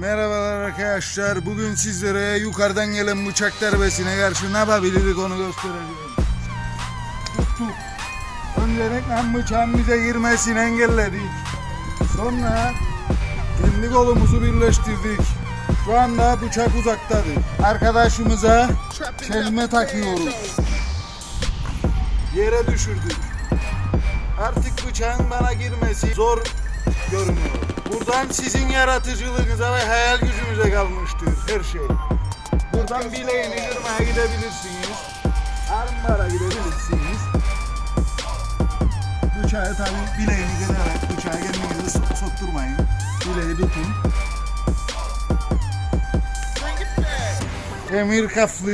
Merhabalar arkadaşlar. Bugün sizlere yukarıdan gelen bıçak darbesine karşı ne yapabiliriz onu göstereceğim. Tuttuk. Öncelikle bıçağın bize girmesini engelledik. Sonra kendi kolumuzu birleştirdik. Şu anda bıçak uzaktadır. Arkadaşımıza çelme takıyoruz. Yere düşürdük. Artık bıçağın bana girmesi zor görünüyor. Buradan sizin yaratıcılığınıza ve hayal gücünüze kalmıştır her şey. Buradan bileğini kırmaya gidebilirsiniz. Armbara gidebilirsiniz. Bıçağı tabi bileğini kırarak bıçağı kendinize so- sokturmayın. Bileği tutun. Emir kaflı.